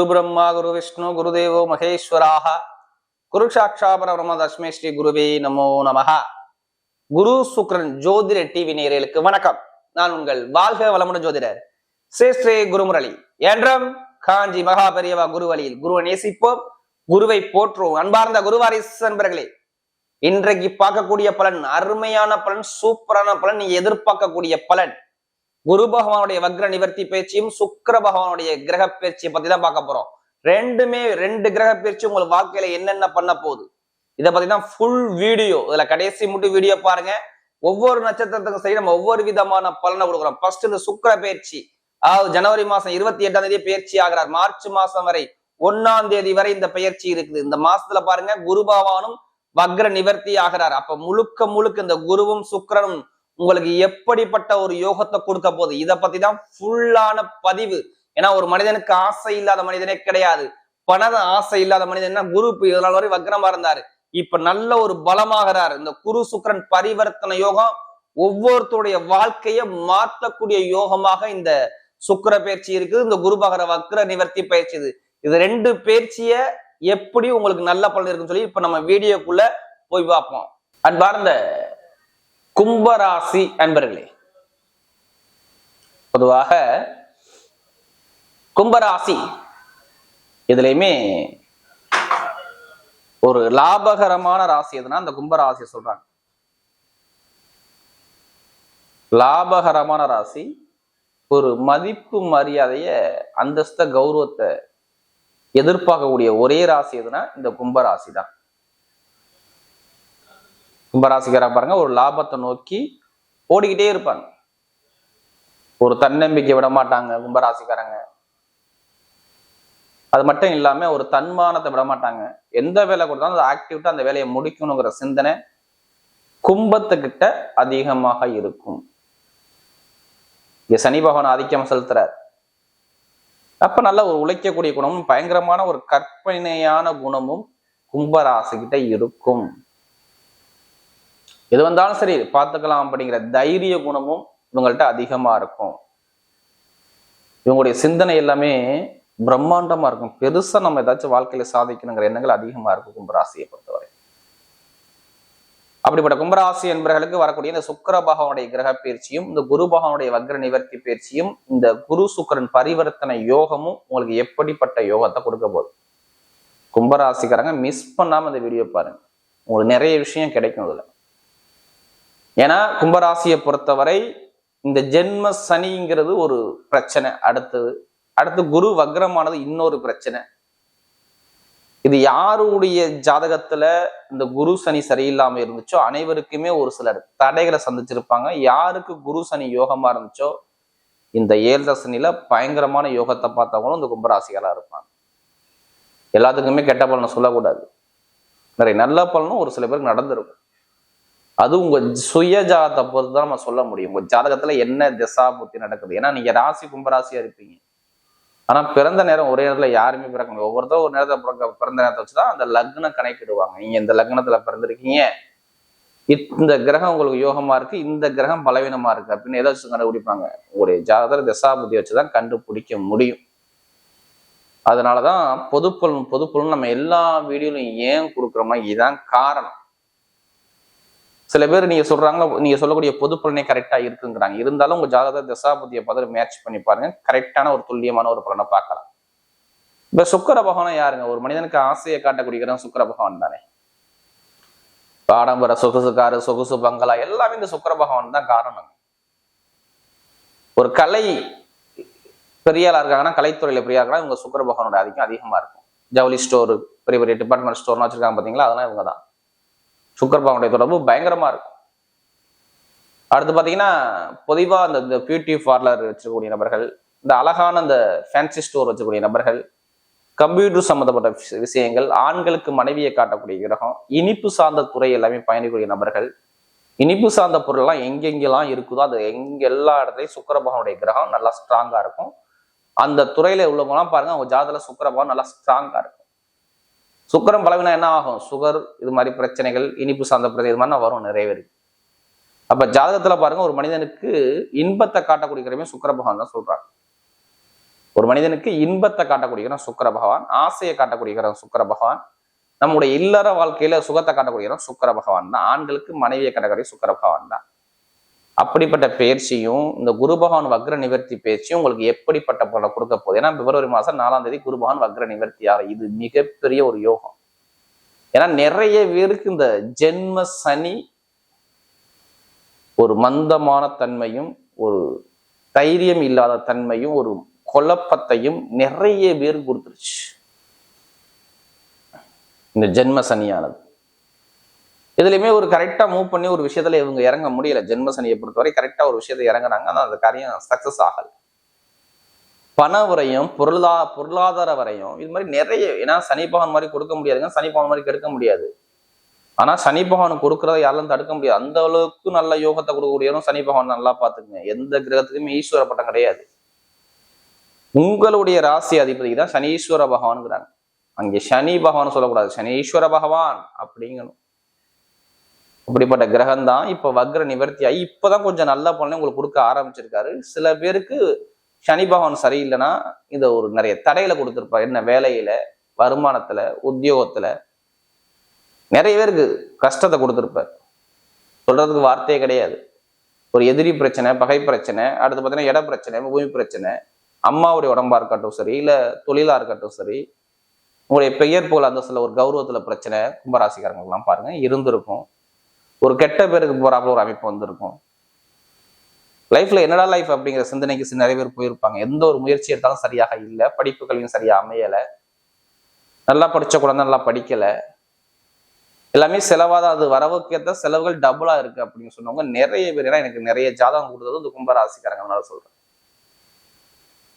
குரு பிரம்மா குரு விஷ்ணு குருதேவோ மகேஸ்வராக குரு சாட்சாபர தஸ்மே ஸ்ரீ குருவே நமோ நமக குரு சுக்ரன் ஜோதிட டிவி நேயர்களுக்கு வணக்கம். நான் உங்கள் வாழ்க வளமுடன் ஜோதிடர் ஸ்ரீ ஸ்ரீ குருமுரளி. என்றும் காஞ்சி மகா பெரியவா குரு வழியில் குருவை நேசிப்போம். குருவை போற்றுவோம். அன்பார்ந்த குருவாரிஸ் அன்பர்களே இன்றைக்கு பார்க்கக்கூடிய பலன் அருமையான பலன் சூப்பரான பலன் நீங்க எதிர்பார்க்கக்கூடிய பலன். குரு பகவானுடைய வக்ர நிவர்த்தி பயிற்சியும் சுக்கர பகவானுடைய கிரக பயிற்சியை பத்தி தான் பார்க்க போறோம். ரெண்டுமே ரெண்டு கிரக பயிற்சி உங்களுக்கு வாழ்க்கையில என்னென்ன பண்ண போகுது? இதை பத்தி தான் ஃபுல் வீடியோ இதுல கடைசி மட்டும் வீடியோ பாருங்க. ஒவ்வொரு நட்சத்திரத்துக்கும் சரி நம்ம ஒவ்வொரு விதமான பலனை கொடுக்குறோம். ஃபர்ஸ்ட் இந்த சுக்கிர பயிற்சி அதாவது ஜனவரி மாசம் இருபத்தி எட்டாம் தேதி பயிற்சி ஆகிறார். மார்ச் மாசம் வரை ஒன்னாம் தேதி வரை இந்த பயிற்சி இருக்குது. இந்த மாசத்துல பாருங்க குரு பகவானும் வக்ர நிவர்த்தி ஆகிறார். அப்ப முழுக்க முழுக்க இந்த குருவும் சுக்கிரனும் உங்களுக்கு எப்படிப்பட்ட ஒரு யோகத்தை கொடுக்க போகுது? இதை பத்தி தான் ஃபுல்லான பதிவு. ஏன்னா ஒரு மனிதனுக்கு ஆசை இல்லாத மனிதனே கிடையாது. பணத ஆசை இல்லாத மனிதன் குரு இதனால் வரை வக்ரமா இருந்தாரு. இப்ப நல்ல ஒரு பலமாகிறாரு. இந்த குரு சுக்கிரன் பரிவர்த்தன யோகம் ஒவ்வொருத்தருடைய வாழ்க்கையை மாற்றக்கூடிய யோகமாக இந்த சுக்கர பயிற்சி இருக்குது இந்த குரு பகர வக்ர நிவர்த்தி பயிற்சி இது இது ரெண்டு பயிற்சிய எப்படி உங்களுக்கு நல்ல பலன் இருக்குன்னு சொல்லி இப்ப நம்ம வீடியோக்குள்ள போய் பார்ப்போம். அன்பார்ந்த கும்பராசி அன்பர்களே பொதுவாக கும்பராசி இதுலயுமே ஒரு லாபகரமான ராசி எதுனா அந்த கும்பராசி சொல்றாங்க. லாபகரமான ராசி ஒரு மதிப்பு மரியாதைய அந்தஸ்த கௌரவத்தை எதிர்பார்க்கக்கூடிய ஒரே ராசி எதுனா இந்த கும்பராசி தான் கும்பராசிக்காரா பாருங்க ஒரு லாபத்தை நோக்கி ஓடிக்கிட்டே இருப்பாங்க. ஒரு தன்னம்பிக்கை விட மாட்டாங்க கும்பராசிக்காரங்க. அது மட்டும் இல்லாம ஒரு தன்மானத்தை விட மாட்டாங்க எந்த வேலை கொடுத்தாலும் அதை ஆக்டிவிட்டா அந்த வேலையை முடிக்கணுங்கிற சிந்தனை கும்பத்துக்கிட்ட அதிகமாக இருக்கும். இங்க சனி பகவான் ஆதிக்கம் செலுத்துறார். அப்ப நல்ல ஒரு உழைக்கக்கூடிய குணமும் பயங்கரமான ஒரு கற்பனையான குணமும் கும்பராசிக்கிட்ட இருக்கும். எது வந்தாலும் சரி பார்த்துக்கலாம் அப்படிங்கிற தைரிய குணமும் இவங்கள்ட்ட அதிகமா இருக்கும். இவங்களுடைய சிந்தனை எல்லாமே பிரம்மாண்டமா இருக்கும். பெருசா நம்ம ஏதாச்சும் வாழ்க்கையில சாதிக்கணுங்கிற எண்ணங்கள் அதிகமா இருக்கும் கும்பராசியை பொறுத்தவரை. அப்படிப்பட்ட கும்பராசி என்பவர்களுக்கு வரக்கூடிய இந்த சுக்கர பகவானுடைய கிரக பயிற்சியும் இந்த குரு பகவானுடைய வக்ர நிவர்த்தி பயிற்சியும் இந்த குரு சுக்கரன் பரிவர்த்தனை யோகமும் உங்களுக்கு எப்படிப்பட்ட யோகத்தை கொடுக்க போகுது? கும்பராசிக்காரங்க மிஸ் பண்ணாம இந்த வீடியோ பாருங்க. உங்களுக்கு நிறைய விஷயம் கிடைக்கும் இதில் ஏன்னா கும்பராசியை பொறுத்தவரை இந்த ஜென்ம சனிங்கிறது ஒரு பிரச்சனை. அடுத்தது அடுத்து குரு வக்ரமானது இன்னொரு பிரச்சனை. இது யாருடைய ஜாதகத்துல இந்த குரு சனி சரியில்லாம இருந்துச்சோ அனைவருக்குமே ஒரு சிலர் தடைகளை சந்திச்சிருப்பாங்க. யாருக்கு குரு சனி யோகமா இருந்துச்சோ இந்த ஏழரை சனியில பயங்கரமான யோகத்தை பார்த்தவங்களும் இந்த கும்பராசிகளா இருப்பாங்க. எல்லாத்துக்குமே கெட்ட பலனை சொல்லக்கூடாது. நிறைய நல்ல பலனும் ஒரு சில பேருக்கு நடந்திருக்கும். அது உங்க சுய ஜாதத்தை பொறுத்து தான் நம்ம சொல்ல முடியும். உங்க ஜாதகத்துல என்ன திசா புத்தி நடக்குது? ஏன்னா நீங்க ராசி கும்பராசியா இருப்பீங்க. ஆனா பிறந்த நேரம் ஒரே நேரத்துல யாருமே பிறக்க முடியும் ஒவ்வொருத்தரும் ஒரு நேரத்தை பிறக்க பிறந்த நேரத்தை வச்சுதான் அந்த லக்னம் கணக்கிடுவாங்க. நீங்க இந்த லக்னத்துல பிறந்திருக்கீங்க. இந்த கிரகம் உங்களுக்கு யோகமா இருக்கு. இந்த கிரகம் பலவீனமா இருக்கு. அப்படின்னு எதை வச்சு கண்டுபிடிப்பாங்க. ஒரு ஜாதகத்துல திசா புத்தி வச்சுதான் கண்டுபிடிக்க முடியும். அதனாலதான் பொதுப்பலன் பொதுப்பலன் நம்ம எல்லா வீடியோலையும் ஏன் கொடுக்குறோமோ இதுதான் காரணம். சில பேர் நீங்க சொல்றாங்க நீங்க சொல்லக்கூடிய பொது பலனே கரெக்டா இருக்குங்கிறாங்க. இருந்தாலும் உங்க ஜாதக தசாபதியை பார்த்து மேட்ச் பண்ணி பாருங்க. கரெக்டான ஒரு துல்லியமான ஒரு பலனை பார்க்கலாம். இப்ப சுக்கர பகவான் யாருங்க? ஒரு மனிதனுக்கு ஆசையை காட்டக்கூடியதான் சுக்கர பகவான் தானே. ஆடம்பர சொகுசு காரு சொகுசு பங்களா எல்லாமே இந்த சுக்கர பகவான் தான் காரணம் ஒரு கலை பெரியாளா இருக்காங்கன்னா கலைத்துறையில பெரியா இருக்காங்கன்னா இவங்க சுக்கர பகவானோட அதிகம் அதிகமா இருக்கும். ஜவுளி ஸ்டோர் பெரிய பெரிய டிபார்ட்மெண்ட் ஸ்டோர்லாம் வச்சிருக்காங்க பாத்தீங்களா? அதெல்லாம் இவங்க தான் சுக்கரபாவனுடைய தொடர்பு பயங்கரமா இருக்கும். அடுத்து பார்த்தீங்கன்னா பொதுவாக அந்த இந்த பியூட்டி பார்லர் வச்சிருக்கக்கூடிய நபர்கள் இந்த அழகான அந்த ஃபேன்சி ஸ்டோர் வச்சக்கூடிய நபர்கள் கம்ப்யூட்டர் சம்மந்தப்பட்ட விஷயங்கள் ஆண்களுக்கு மனைவியை காட்டக்கூடிய கிரகம் இனிப்பு சார்ந்த துறை எல்லாமே பயணிக்கூடிய நபர்கள் இனிப்பு சார்ந்த பொருள்லாம் எங்கெங்கெல்லாம் இருக்குதோ அது எங்க எல்லா இடத்துலையும் சுக்கரபகனுடைய கிரகம் நல்லா ஸ்ட்ராங்காக இருக்கும். அந்த துறையில உள்ளவங்கலாம் பாருங்க அவங்க ஜாதகத்தில் சுக்கரபகம் நல்லா ஸ்ட்ராங்காக இருக்கும். சுக்கரம் பலவீனம் என்ன ஆகும்? சுகர் இது மாதிரி பிரச்சனைகள் இனிப்பு சார்ந்த பிரச்சனை இது மாதிரி வரும் நிறைய பேருக்கு அப்ப ஜாதகத்துல பாருங்க ஒரு மனிதனுக்கு இன்பத்தை காட்டக்கூடிய கிரகமே சுக்கர பகவான் தான் சொல்றாங்க. ஒரு மனிதனுக்கு இன்பத்தை காட்டக்கூடியவன் சுக்கர பகவான் ஆசையை காட்டக்கூடியவன் சுக்கர பகவான் நம்முடைய இல்லற வாழ்க்கையில சுகத்தை காட்டக்கூடியவன் சுக்கர பகவான் தான். ஆண்களுக்கு மனைவியை காட்டக்கூடிய சுக்கர பகவான் தான். அப்படிப்பட்ட பயிற்சியும் இந்த குருபகவான் வக்ர நிவர்த்தி பயிற்சியும் உங்களுக்கு எப்படிப்பட்ட பலனை கொடுக்க போகுது? ஏன்னா பிப்ரவரி மாதம் நாலாம் தேதி குருபகவான் வக்ர நிவர்த்தி இது மிகப்பெரிய ஒரு யோகம். ஏன்னா நிறைய பேருக்கு இந்த ஜென்ம சனி ஒரு மந்தமான தன்மையும் ஒரு தைரியம் இல்லாத தன்மையும் ஒரு குழப்பத்தையும் நிறைய பேர் கொடுத்துருச்சு. இந்த ஜென்ம சனியானது. இதுலயுமே ஒரு கரெக்டா மூவ் பண்ணி ஒரு விஷயத்துல இவங்க இறங்க முடியல. ஜென்ம சனியை பொறுத்தவரை கரெக்டாக ஒரு விஷயத்தை இறங்குறாங்க ஆனால் அந்த காரியம் சக்ஸஸ் ஆகல. பண வரையும் பொருளா பொருளாதார வரையும் இது மாதிரி நிறைய ஏன்னா சனி பகவான் மாதிரி கொடுக்க முடியாதுங்க. சனி பகவான் மாதிரி கெடுக்க முடியாது. ஆனா சனி பகவான் கொடுக்குறத யாரும் தடுக்க முடியாது. அந்த அளவுக்கு நல்ல யோகத்தை கொடுக்கக்கூடியவரும் சனி பகவான் நல்லா பார்த்துக்குங்க. எந்த கிரகத்துக்குமே ஈஸ்வர பட்டம் கிடையாது. உங்களுடைய ராசி அதிபதி தான் சனீஸ்வர பகவான்ங்கிறாங்க. அங்கே சனி பகவான் சொல்லக்கூடாது. சனீஸ்வர பகவான் அப்படிங்கணும். அப்படிப்பட்ட கிரகம் தான் இப்போ வக்ர நிவர்த்தி ஆகி இப்போதான் கொஞ்சம் நல்ல பலனை உங்களுக்கு கொடுக்க ஆரம்பிச்சிருக்காரு. சில பேருக்கு சனி பகவான் சரியில்லைன்னா இதை ஒரு நிறைய தடையில கொடுத்துருப்பாரு. என்ன வேலையில வருமானத்துல உத்தியோகத்துல. நிறைய பேருக்கு கஷ்டத்தை கொடுத்துருப்பார். சொல்றதுக்கு வார்த்தையே கிடையாது. ஒரு எதிரி பிரச்சனை பகை பிரச்சனை அடுத்து பார்த்தீங்கன்னா இட பிரச்சனை பூமி பிரச்சனை அம்மாவுடைய உடம்பா இருக்கட்டும் சரி இல்லை தொழிலா இருக்கட்டும் சரி உங்களுடைய பெயர் போல் அந்த சில ஒரு கௌரவத்துல பிரச்சனை கும்பராசிக்காரங்களுக்குலாம் பாருங்க இருந்திருக்கும். ஒரு கெட்ட பேருக்கு போறாப்புல ஒரு அமைப்பு வந்திருக்கும். லைஃப்ல என்னடா லைஃப் அப்படிங்கிற சிந்தனைக்கு நிறைய பேர் போயிருப்பாங்க. எந்த ஒரு முயற்சி எடுத்தாலும் சரியாக இல்லை படிப்புகளையும் சரியா அமையல நல்லா படிச்ச குழந்தை நல்லா படிக்கல. எல்லாமே செலவாதான் அது வரவுக்கு ஏற்ற செலவுகள் டபுளா இருக்கு அப்படின்னு சொன்னவங்க நிறைய பேர். ஏன்னா எனக்கு நிறைய ஜாதகம் கொடுத்தது இந்த கும்பராசிக்காரங்கனால சொல்றேன்.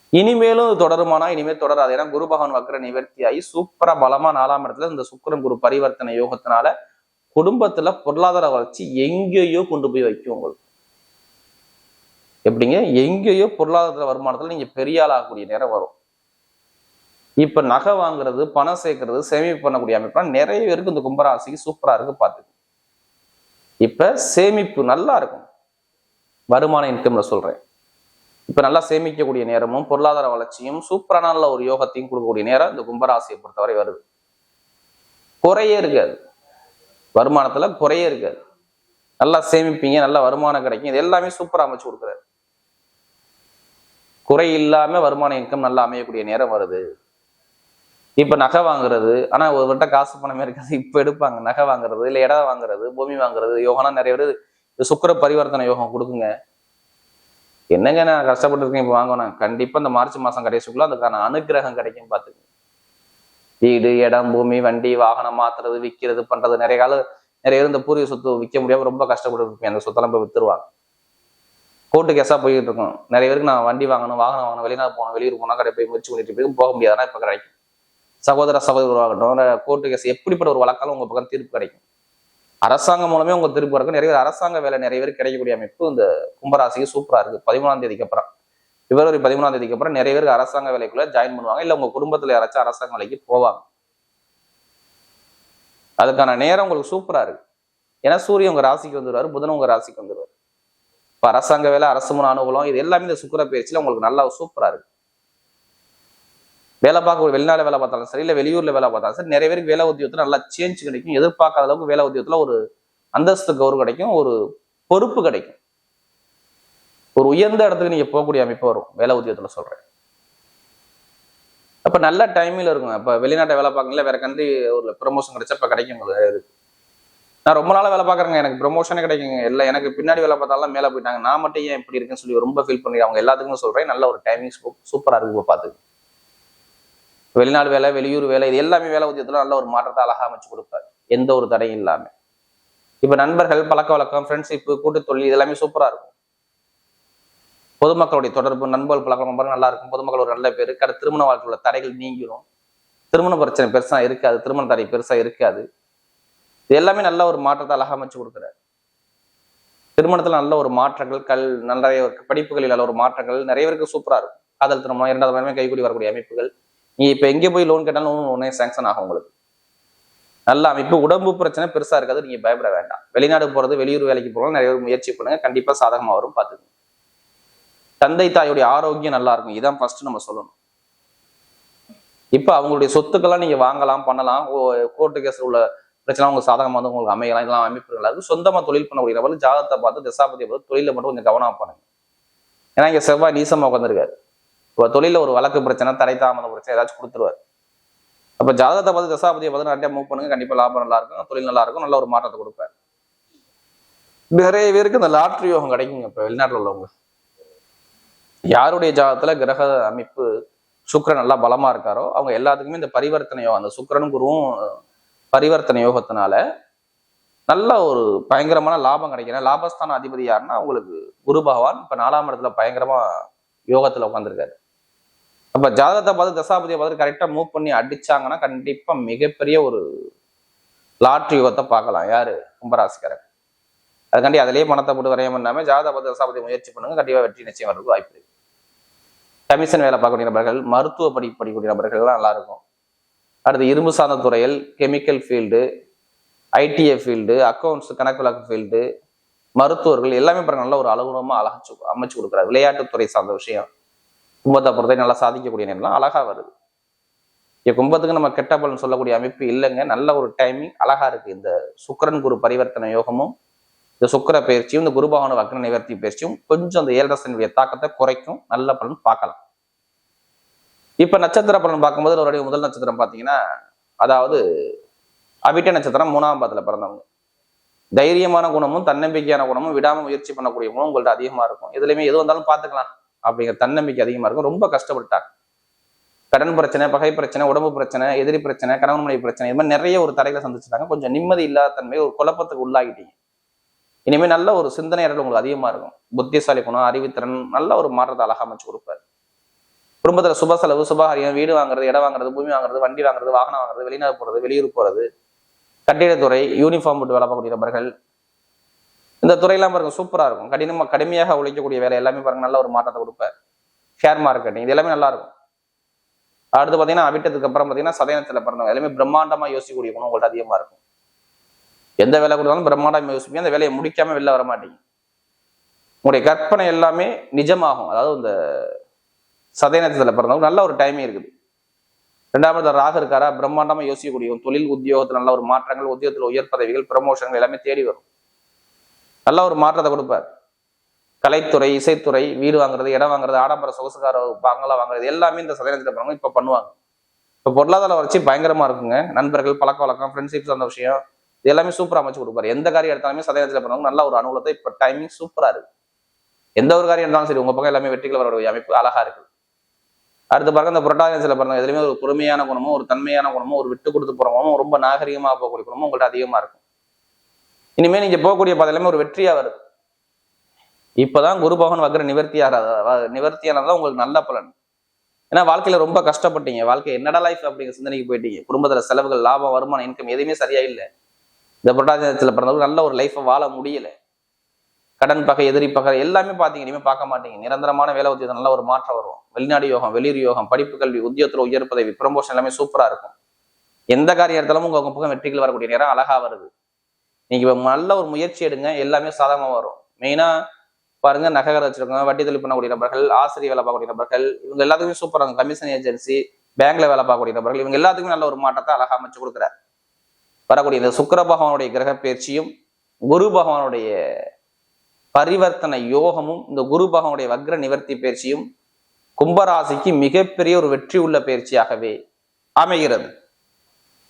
இனிமேலும் தொடருமானா? இனிமேல் தொடராது. ஏன்னா குரு பகவான் வக்ர நிவர்த்தி ஆகி சூப்பரா பலமா நாலாம் இடத்துல இந்த சுக்கரன் குரு பரிவர்த்தனை யோகத்தினால குடும்பத்துல பொருளாதார வளர்ச்சி எங்கேயோ கொண்டு போய் வைக்கும் உங்களுக்கு. எப்படிங்க? எங்கேயோ பொருளாதார வருமானத்துல நீங்க பெரிய ஆளாகக்கூடிய நேரம் வரும். இப்ப நகை வாங்குறது பணம் சேர்க்கறது சேமிப்பு பண்ணக்கூடிய அமைப்புனா நிறைய பேருக்கு இந்த கும்பராசிக்கு சூப்பரா இருக்கு பாத்துக்கு இப்ப சேமிப்பு நல்லா இருக்கும். வருமான இன்கம்ல சொல்றேன். இப்ப நல்லா சேமிக்கக்கூடிய நேரமும் பொருளாதார வளர்ச்சியும் சூப்பரான ஒரு யோகத்தையும் கொடுக்கக்கூடிய நேரம் இந்த கும்பராசியை பொறுத்தவரை வருது. குறையே இருக்காது. வருமானத்தில் குறையே இருக்காது. நல்லா சேமிப்பீங்க நல்ல வருமானம் கிடைக்கும். இது எல்லாமே சூப்பராக அமைச்சு கொடுக்குறாரு. குறை இல்லாமல் வருமான இன்கம் நல்லா அமையக்கூடிய நேரம் வருது. இப்போ நகை வாங்குறது ஆனா ஒருவர்கிட்ட காசு பணமே இருக்காது இப்போ எடுப்பாங்க. நகை வாங்குறது இல்லை இடம் வாங்குறது பூமி வாங்குறது யோகம்னா நிறைய பேர் இது சுக்கிர பரிவர்த்தனை யோகம் கொடுக்குங்க. என்னங்க நான் கஷ்டப்பட்டு இருக்கேன் இப்போ வாங்கணும் கண்டிப்பாக இந்த மார்ச் மாதம் கடைசிக்குள்ளே அதுக்கான அனுக்கிரகம் கிடைக்கும் பார்த்துக்கோங்க. வீடு இடம் பூமி வண்டி வாகனம் மாத்துறது விற்கிறது பண்றது நிறைய காலம் நிறைய பேர் இந்த பூர்வீக சொத்து விற்க முடியாம ரொம்ப கஷ்டப்பட்டு இருப்பேன் அந்த சொத்தெல்லாம் போய் வித்துருவாங்க. கோர்ட்டு கேஸா போயிட்டு இருக்கும். நிறைய பேருக்கு நான் வண்டி வாங்கணும் வாகனம் வாங்கணும் வெளிநாடு போகணும் வெளியூர் போனா கடை போய் முயற்சி பண்ணிட்டு போய் போக முடியாதுன்னா இப்ப கிடைக்கும். சகோதர சகோதரராகட்டும் கோர்ட்டு கேஸ் எப்படிப்பட்ட ஒரு வழக்காலும் உங்க பக்கம் தீர்ப்பு கிடைக்கும்? அரசாங்கம் மூலமே உங்க தீர்ப்பு இருக்கும் நிறைய பேர் அரசாங்க வேலை நிறைய பேர் கிடைக்கக்கூடிய அமைப்பு இந்த கும்பராசிக்கு சூப்பரா இருக்கு. பதிமூணாம் தேதிக்கு அப்புறம். பிப்ரவரி பதிமூணாம் தேதிக்கு அப்புறம் நிறைய பேருக்கு அரசாங்க வேலைக்குள்ள ஜாயின் பண்ணுவாங்க. இல்லை உங்க குடும்பத்தில் யாராச்சும் அரசாங்க வேலைக்கு போவாங்க. அதுக்கான நேரம் உங்களுக்கு சூப்பரா இருக்கு. ஏன்னா சூரியன் உங்க ராசிக்கு வந்துடுவாரு புதன் உங்க ராசிக்கு வந்துடுவாரு இப்போ அரசாங்க வேலை அரசு முன் அனுகூலம் இது எல்லாமே இந்த சுக்கிர பயிற்சியில் உங்களுக்கு நல்லா சூப்பரா இருக்கு. வேலை பார்க்க வெளிநாடு வேலை பார்த்தாலும் சரி இல்ல வெளியூர்ல வேலை பார்த்தாலும் சரி நிறைய பேருக்கு வேலை உத்தியோகத்தில் நல்லா சேஞ்ச் கிடைக்கும். எதிர்பார்க்காத அளவுக்கு வேலை உத்தியோகத்தில் ஒரு அந்தஸ்து கௌரவம் கிடைக்கும் ஒரு பொறுப்பு கிடைக்கும். ஒரு உயர்ந்த இடத்துக்கு நீங்கள் போகக்கூடிய அமைப்பு வரும். வேலை உத்தியோகத்துல சொல்கிறேன் அப்போ நல்ல டைமில் இருக்கும் அப்போ வெளிநாட்டை வேலை பார்க்கல வேற கண்டி ஒரு ப்ரொமோஷன் கிடைச்சா இப்ப கிடைக்கும் இருக்கு நான் ரொம்ப நாளாக வேலை பார்க்குறேங்க. எனக்கு ப்ரொமோஷனே கிடைக்குங்க. இல்லை எனக்கு பின்னாடி வேலை பார்த்தாலும் மேலே போயிட்டாங்க. நான் மட்டும் ஏன் இப்படி இருக்குன்னு சொல்லி ரொம்ப ஃபீல் பண்ணி அவங்க எல்லாத்துக்கும் சொல்கிறேன் நல்ல ஒரு டைமிங் சூப்பராக இருக்கு இப்போ பார்த்துக்கு வெளிநாடு வேலை வெளியூர் வேலை இது எல்லாமே வேலை உத்தியத்துல நல்ல ஒரு மாற்றத்தை அழகாக அமைச்சு கொடுப்பாரு. எந்த ஒரு தடையும் இல்லாமல் இப்போ நண்பர்கள் பழக்க வழக்கம் ஃப்ரெண்ட்ஷிப்பு கூட்டு தொழில் இதெல்லாமே சூப்பராக இருக்கும். பொதுமக்களுடைய தொடர்பு நண்பர்கள் பழக்கம் பாருங்க நல்லா இருக்கும். பொதுமக்கள் ஒரு நல்ல பேர். கடை திருமண வாழ்க்கையில் உள்ள தடைகள் நீங்கிடும் திருமண பிரச்சனை பெருசா இருக்காது. திருமண தடை பெருசா இருக்காது. இது எல்லாமே நல்ல ஒரு மாற்றத்தை அழகா அமைச்சு கொடுக்குறாரு. திருமணத்துல நல்ல ஒரு மாற்றங்கள் கல் நிறைய படிப்புகளில் நல்ல ஒரு மாற்றங்கள் நிறைய பேருக்கு சூப்பரா இருக்கும். காதல் திருமணம் இரண்டாவது மனமே கைகூடி வரக்கூடிய அமைப்புகள். நீ இப்ப எங்கே போய் லோன் கேட்டாலும் உடனே சாங்ஷன் ஆகும் உங்களுக்கு. நல்ல அமைப்பு. உடம்பு பிரச்சனை பெருசா இருக்காது. நீங்க பயப்பட வேண்டாம். வெளிநாடு போறது வெளியூர் வேலைக்கு போகலாம் நிறைய பேர் முயற்சி பண்ணுங்க. கண்டிப்பா சாதகமா வரும் பாத்துக்கோங்க தந்தை தாயுடைய ஆரோக்கியம் நல்லா இருக்கும். இதான் ஃபர்ஸ்ட் நம்ம சொல்லணும். இப்போ அவங்களுடைய சொத்துக்கெல்லாம் நீங்க வாங்கலாம் பண்ணலாம். கோர்ட்டு கேஸ் உள்ள பிரச்சனை உங்களுக்கு சாதகமாக வந்து உங்களுக்கு அமையலாம். இதெல்லாம் அமைப்புகள் அது சொந்தமாக தொழில் பண்ணக்கூடிய நபர்கள் ஜாதகத்தை பார்த்து திசாபதியை பார்த்து தொழிலில் மட்டும் கொஞ்சம் கவனமாக பண்ணுங்க. ஏன்னா இங்கே செவ்வாய் நீசமாக உட்காந்துருக்காரு இப்போ தொழிலில் ஒரு வழக்கு பிரச்சனை தரை தாமத பிரச்சனை ஏதாச்சும் கொடுத்துருவாரு. அப்போ ஜாதகத்தை பார்த்து தசாபதியை பார்த்து நிறைய மூவ் பண்ணுங்க. கண்டிப்பாக லாபம் நல்லா இருக்கும் தொழில் நல்லா இருக்கும் நல்ல ஒரு மாற்றத்தை கொடுப்பேன் நிறைய பேருக்கு இந்த லாட்ரி யோகம் கிடைக்குங்க இப்போ வெளிநாட்டில் உள்ளவங்க யாருடைய ஜாதகத்துல கிரக அமைப்பு சுக்கிரன் நல்லா பலமா இருக்காரோ அவங்க எல்லாத்துக்குமே இந்த பரிவர்த்தனை யோகம் அந்த சுக்கிரனும் குருவும் பரிவர்த்தனை யோகத்தினால நல்ல ஒரு பயங்கரமான லாபம் கிடைக்கும் லாபஸ்தான அதிபதி யாருன்னா அவங்களுக்கு குரு பகவான் இப்ப நாலாம் இடத்துல பயங்கரமா யோகத்துல உட்காந்துருக்காரு அப்ப ஜாதகத்தை பார்த்து தசாபதியை பார்த்து கரெக்டா மூவ் பண்ணி அடிச்சாங்கன்னா கண்டிப்பா மிகப்பெரிய ஒரு லாட்ரி யோகத்தை பார்க்கலாம். யாரு? கும்பராசிக்காரர் அதுக்காண்டி அதிலேயே பணத்தை போட்டு வரையம் பண்ணாம ஜாதக பார்த்து தசாபதி முயற்சி பண்ணுங்க. கண்டிப்பா வெற்றி நிச்சயம் வர்றதுக்கு வாய்ப்பு கமிஷன் வேலை பார்க்கக்கூடிய நபர்கள் மருத்துவ படி படிக்கக்கூடிய நபர்கள்லாம் நல்லா இருக்கும் அடுத்து இரும்பு சார்ந்த துறையில் chemical field ITI field accounts கணக்கு விளக்கு ஃபீல்டு மருத்துவர்கள் எல்லாமே பாருங்க நல்ல ஒரு அலுவலகமாக அழகச்சு அமைச்சு கொடுக்குறாரு. விளையாட்டுத்துறை சார்ந்த விஷயம். கும்பத்தை பொறுத்தவரை நல்லா சாதிக்கக்கூடிய நேரம்லாம் அழகாக வருது. இங்க கும்பத்துக்கு நம்ம கெட்ட பலன் சொல்லக்கூடிய அமைப்பு இல்லைங்க. நல்ல ஒரு டைமிங் அழகா இருக்கு. இந்த சுக்கரன் குரு பரிவர்த்தனை யோகமும் இந்த சுக்கர பயிற்சியும் இந்த குருபகவான வக்ர நிவர்த்தி பயிற்சியும் கொஞ்சம் அந்த ஏழரசனுடைய தாக்கத்தை குறைக்கும். நல்ல பலன் பார்க்கலாம். இப்ப நட்சத்திர பலன் பார்க்கும்போது ஒரு முதல் நட்சத்திரம் பார்த்தீங்கன்னா அதாவது அவிட்ட நட்சத்திரம் மூணாம் பாதத்துல பிறந்தவங்க. தைரியமான குணமும் தன்னம்பிக்கையான குணமும் விடாம முயற்சி பண்ணக்கூடிய குணம் உங்கள்ட்ட அதிகமா இருக்கும். எதுலையுமே எது வந்தாலும் பார்த்துக்கலாம் அப்படிங்கிற தன்னம்பிக்கை அதிகமா இருக்கும். ரொம்ப கஷ்டப்பட்டாங்க கடன் பிரச்சனை பகை பிரச்சனை உடம்பு பிரச்சனை எதிரி பிரச்சனை கணவன் மனைவி பிரச்சனை இது மாதிரி நிறைய ஒரு தடைகளை சந்திச்சிட்டாங்க. கொஞ்சம் நிம்மதி இல்லாத தன்மை ஒரு குழப்பத்துக்கு உள்ளாகிட்டீங்க. இனிமேல் நல்ல ஒரு சிந்தனையாளர் உங்களுக்கு அதிகமா இருக்கும். புத்திசாலி குணம் அறிவுத்திறன் நல்ல ஒரு மாற்றத்தை அழகா அமைச்சு கொடுப்பாரு. குடும்பத்தில் சுப செலவு சுபகாரியம் வீடு வாங்குறது இடம் வாங்குறது பூமி வாங்குறது வண்டி வாங்குறது வாகனம் வாங்குறது வெளிநாடு போகிறது வெளியூர் போகிறது கட்டிடத்துறை யூனிஃபார்ம் போட்டு வேலை பார்க்கக்கூடிய நபர்கள். இந்த துறையெல்லாம் பாருங்க சூப்பராக இருக்கும். கடினமாக கடுமையாக உழைக்கக்கூடிய வேலை எல்லாமே பாருங்க நல்ல ஒரு மாற்றத்தை கொடுப்பார். ஷேர் மார்க்கெட்டிங் இது எல்லாமே நல்லா இருக்கும். அடுத்து பார்த்தீங்கன்னா அவிட்டதுக்கு அப்புறம் பார்த்தீங்கன்னா சதயத்தில் பிறந்தவங்க எல்லாமே பிரம்மாண்டமாக யோசிக்கக்கூடிய குணம் உங்கள்ட்ட அதிகமாக இருக்கும். எந்த வேலை கொடுத்தாலும் பிரம்மாண்டமாக யோசிப்பீங்க அந்த வேலையை முடிக்காம வெளில வர மாட்டீங்க. உங்களுடைய கற்பனை எல்லாமே நிஜமாகும். அதாவது இந்த சதயனத்துல பிறந்தவங்க நல்ல ஒரு டைமே இருக்குது. ரெண்டாவது ராக இருக்காரா? பிரம்மாண்டமாக யோசிக்கக்கூடிய தொழில் உத்தியோகத்தில் நல்ல ஒரு மாற்றங்கள் உத்தியோகத்தில் உயர் பதவிகள் ப்ரமோஷன்கள் எல்லாமே தேடி வரும். நல்ல ஒரு மாற்றத்தை கொடுப்பார். கலைத்துறை இசைத்துறை வீடு வாங்குறது இடம் வாங்குறது ஆடம்பர சொகுசுக்கார பங்களா வாங்குறது எல்லாமே இந்த சதயனத்துல பிறந்தவங்க இப்போ பண்ணுவாங்க. இப்போ பொருளாதார வளர்ச்சி பயங்கரமாக இருக்குங்க. நண்பர்கள் பழக்க வழக்கம் ஃப்ரெண்ட்ஷிப்ஸ் அந்த விஷயம் இது எல்லாமே சூப்பராக அமைச்சு கொடுப்பாரு. எந்த காரியம் எடுத்தாலுமே சதயனத்துல பண்ணுவாங்க நல்ல ஒரு அனுகூலத்தை இப்போ டைமிங் சூப்பராக இருக்குது எந்த ஒரு காரியம் எடுத்தாலும் சரி உங்கள் பக்கம் எல்லாமே வெற்றிகள் வரக்கூடிய அமைப்பு அழகாக இருக்குது அடுத்து பாருங்க இந்த புரட்டாதியத்தில் பாருங்க எதுலையுமே ஒரு பொறுமையான குணமும் ஒரு தன்மையான குணமும் ஒரு விட்டு கொடுத்து போற ரொம்ப நாகரிகமா போகக்கூடிய குணமும் உங்கள்கிட்ட அதிகமா இருக்கும். இனிமேல் நீங்க போகக்கூடிய பாதையிலுமே ஒரு வெற்றியாக வருது. இப்போதான் குரு பகவான் வக்ர நிவர்த்தியாக நிவர்த்தியானதான் உங்களுக்கு நல்ல பலன். ஏன்னா வாழ்க்கையில ரொம்ப கஷ்டப்பட்டீங்க. வாழ்க்கை என்னடா லைஃப் அப்படிங்கிற சிந்தனைக்கு போயிட்டீங்க. குடும்பத்தில் செலவுகள் லாபம் வருமானம் இன்கம் எதுவுமே சரியா இல்லை. இந்த புரட்டாதியத்தில் பிறந்தவங்க நல்ல ஒரு லைஃப்பை வாழ முடியல. கடன் பகை எதிரி பகை எல்லாமே பார்த்தீங்க இனிமேல் பார்க்க மாட்டீங்க. நிரந்தரமான வேலை உத்தியோகம் நல்ல ஒரு மாற்றம் வரும். வெளிநாடு யோகம் வெளியூர் யோகம் படிப்பு கல்வி உத்தியோகத்தில் உயர் பதவி ப்ரமோஷன் எல்லாமே சூப்பராக இருக்கும். எந்த காரியம் எடுத்தாலும் உங்க பக்கம் வெற்றிகள் வரக்கூடிய நேரம் அழகாக வருது. நீங்க நல்ல ஒரு முயற்சி எடுங்க எல்லாமே சாதகமாக வரும். மெயினாக பாருங்க நகர வச்சிருக்கோங்க வட்டி தொழில் பண்ணக்கூடிய நபர்கள் ஆசிரியர் வேலை பார்க்கக்கூடிய நபர்கள் இவங்க எல்லாத்துக்குமே சூப்பராக இருக்கும். கமிஷன் ஏஜென்சி பேங்க்ல வேலை பார்க்கக்கூடிய நபர்கள் இவங்க எல்லாத்துக்குமே நல்ல ஒரு மாற்றத்தை அழகாக அமைச்சு கொடுக்குறாரு. வரக்கூடிய இந்த சுக்கர பகவானுடைய கிரக பயிற்சியும் குரு பகவானுடைய பரிவர்த்தனை யோகமும் இந்த குரு பகவனுடைய வக்ர நிவர்த்தி பயிற்சியும் கும்பராசிக்கு மிகப்பெரிய ஒரு வெற்றி உள்ள பயிற்சியாகவே அமைகிறது.